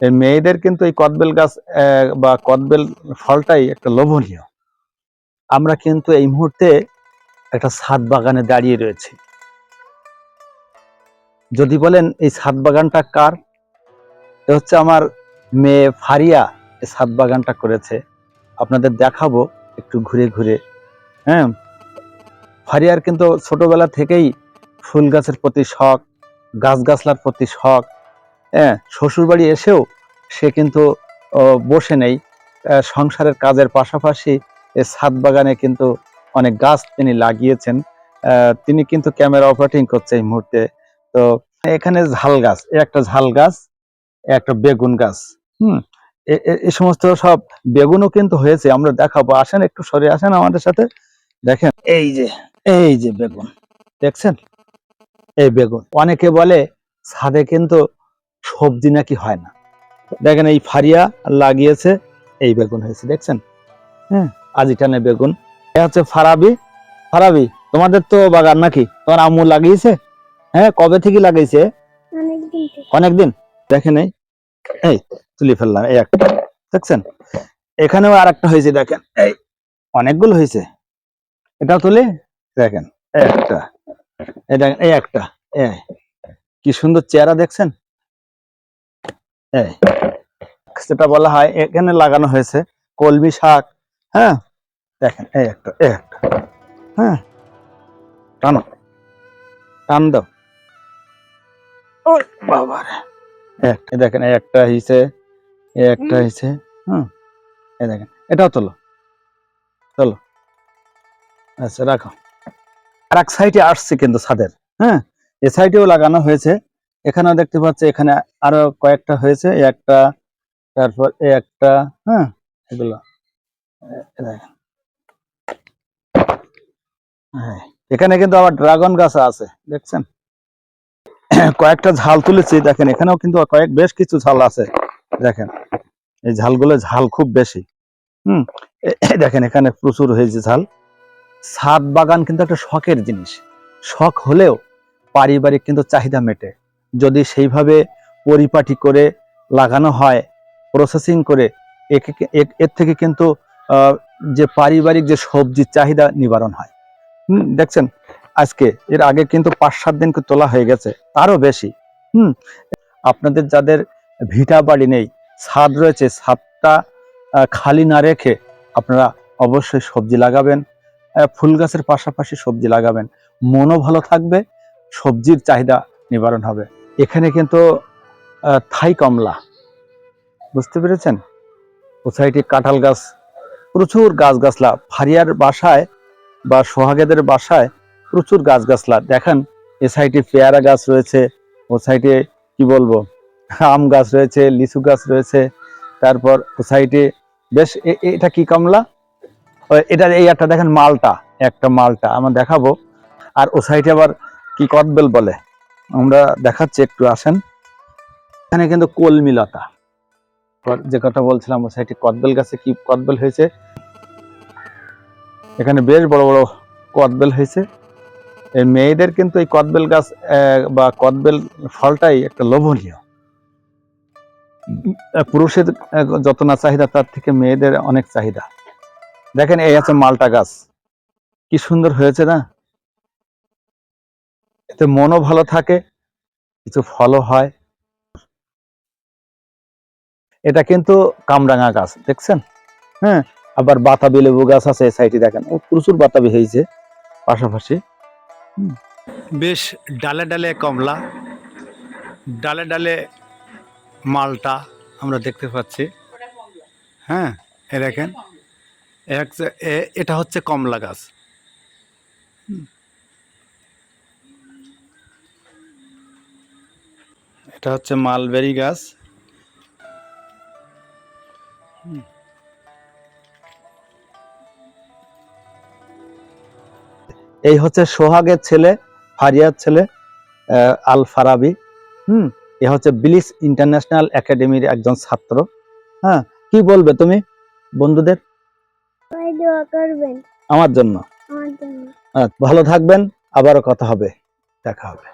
এই মেয়েদের কিন্তু এই কদবেল গাছ বা কদবেল ফলটাই একটা লোভনীয়। আমরা কিন্তু এই মুহূর্তে একটা ছাদ বাগানে দাঁড়িয়ে রয়েছি। যদি বলেন, এই ছাদ বাগানটা কার? এ হচ্ছে আমার মেয়ে ফারিয়া এই ছাদ বাগানটা করেছে। আপনাদের দেখাবো একটু ঘুরে ঘুরে। হ্যাঁ ফারিয়ার কিন্তু ছোটবেলা থেকেই ফুল গাছের প্রতি শখ গাছগাছলার প্রতি শখ হ্যাঁ শ্বশুর বাড়ি এসেও সে কিন্তু বসে নেই। সংসারের কাজের পাশাপাশি ছাদ বাগানে কিন্তু অনেক গাছ তিনি লাগিয়েছেন। তিনি কিন্তু ক্যামেরা অপারেটিং করছে এই মুহূর্তে। তো এখানে ঝাল গাছ একটা ঝাল গাছ একটা বেগুন গাছ, হুম? এই সমস্ত সব বেগুনও কিন্তু হয়েছে, আমরা দেখাবো। আসেন, একটু সরে আসেন আমাদের সাথে। দেখেন, এই যে এই যে বেগুন, দেখছেন? এই বেগুন, অনেকে বলে ছাদে কিন্তু সবজি নাকি হয় না। দেখেন এই ফারিয়া লাগিয়েছে এই বেগুন হয়েছে দেখছেন? হ্যাঁ আজিটানে বেগুন। এ হচ্ছে ফারাবি। ফারাবি তোমাদের তো বাগান নাকি? তোমার আম্মু লাগিয়েছে? হ্যাঁ কবে থেকে লাগিয়েছে? অনেকদিন দেখেন এই এই তুলে ফেললাম এই একটা দেখছেন? এখানেও আর একটা হয়েছে দেখেন এই অনেকগুলো হয়েছে। এটা তুলে দেখেন এই একটা এই দেখেন এই একটা এই কি সুন্দর চেহারা দেখছেন? সেটা বলা হয় এখানে লাগানো হয়েছে কলমি শাক হ্যাঁ? দেখেন এই একটা এই একটা হ্যাঁ? টানো টান দাও। বাবারে একটা দেখেন এই একটা এই একটা হইছে হুম? এই দেখেন এটাও তোলো চলো আচ্ছা রাখো। আর এক সাইডে আসছে কিন্তু ছাদের হ্যাঁ? এ সাইডেও লাগানো হয়েছে এখানেও দেখতে পাচ্ছি এখানে আরও কয়েকটা হয়েছে একটা তারপর একটা হ্যাঁ এগুলো হ্যাঁ, এখানে কিন্তু আবার ড্রাগন গাছ আছে দেখছেন? কয়েকটা ঝাল তুলেছি দেখেন এখানেও কিন্তু কয়েক বেশ কিছু ঝাল আছে দেখেন এই ঝালগুলো ঝাল খুব বেশি হুম দেখেন এখানে প্রচুর হয়েছে ঝাল ছাদ বাগান কিন্তু একটা শখের জিনিস শখ হলেও পারিবারিক কিন্তু চাহিদা মেটে যদি সেইভাবে পরিপাটি করে লাগানো হয় প্রসেসিং করে এর থেকে কিন্তু যে পারিবারিক যে সবজির চাহিদা নিবারণ হয়। হুম, দেখছেন? আজকে, এর আগে কিন্তু পাঁচ সাত দিন তোলা হয়ে গেছে, তারও বেশি। হুম, আপনাদের যাদের ভিটা বাড়ি নেই, ছাদ রয়েছে, ছাদটা খালি না রেখে আপনারা অবশ্যই সবজি লাগাবেন ফুল গাছের পাশাপাশি সবজি লাগাবেন। মনও ভালো থাকবে, সবজির চাহিদা নিবারণ হবে। এখানে কিন্তু থাই কমলা। বুঝতে পেরেছেন? ও সাইডে কাঁঠাল গাছ, প্রচুর গাছ গাছলা ফারিয়ার বাসায় বা সোহাগেদের বাসায় প্রচুর গাছ গাছলা দেখেন এ সাইডে পেয়ারা গাছ রয়েছে ও সাইডে কি বলব? আম গাছ রয়েছে, লিচু গাছ রয়েছে, তারপর ও সাইডে বেশ এটা কি কমলা? এটা, এই একটা দেখেন মালটা, একটা মালটা, আমার দেখাবো। আর ও সাইডে আবার কি কদবেল বলে? আমরা দেখাচ্ছি, একটু আসেন। এখানে কিন্তু কলমি লতা যে কথা বলছিলাম সাইডে কদবেল গাছে কি কদবেল হয়েছে? এখানে বেশ বড় বড় কদবেল হয়েছে। এই মেয়েদের কিন্তু এই কদবেল গাছ বা কদবেল ফলটাই একটা লোভনীয়। পুরুষের যত না চাহিদা, তার থেকে মেয়েদের অনেক চাহিদা। দেখেন, এই আছে মালটা গাছ। কি সুন্দর হয়েছে না? এতে মনও ভালো থাকে, কিছু ফলও হয়। এটা কিন্তু কামরাঙা গাছ, দেখছেন? হ্যাঁ আবার বাতাবি লেবু গাছ আছে এই সাইডে দেখেন। ও প্রচুর বাতাবি হয়েছে, পাশাপাশি। বেশ ডালে ডালে কমলা, ডালে ডালে মালটা আমরা দেখতে পাচ্ছি। হ্যাঁ এ দেখেন এটা হচ্ছে কমলা গাছ। এটা হচ্ছে মালবেরি গাছ। এই হচ্ছে সোহাগের ছেলে ফারিয়ার ছেলে আল ফারাবি হুম এ হচ্ছে বিলিস ইন্টারন্যাশনাল একাডেমির একজন ছাত্র। হ্যাঁ কি বলবে তুমি বন্ধুদের? আমার জন্য। আমার ভালো থাকবেন আবারও কথা হবে দেখা হবে।